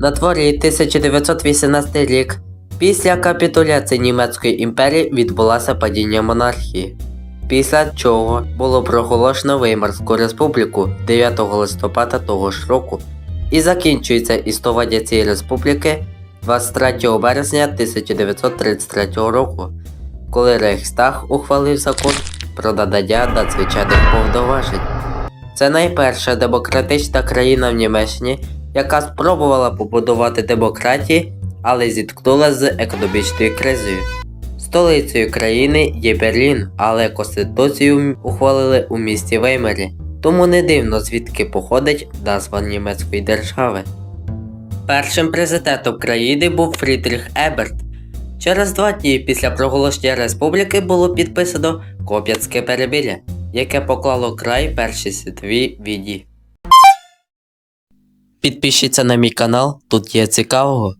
На дворі 1918 рік. Після капітуляції Німецької імперії відбулося падіння монархії. Після чого було проголошено Веймарську республіку 9 листопада того ж року і закінчується існування цієї республіки 23 березня 1933 року, коли Рейхстаг ухвалив закон про надання надзвичайних повноважень. Це найперша демократична країна в Німеччині, яка спробувала побудувати демократії, але зіткнулася з економічною кризою. Столицею країни є Берлін, але конституцію ухвалили у місті Веймарі, тому не дивно звідки походить назва німецької держави. Першим президентом країни був Фрідріх Еберт. Через два дні після проголошення республіки було підписано Коп'янське перемир'я, яке поклало край Першій світовій війні. Підпишіться на мій канал, тут є цікавого.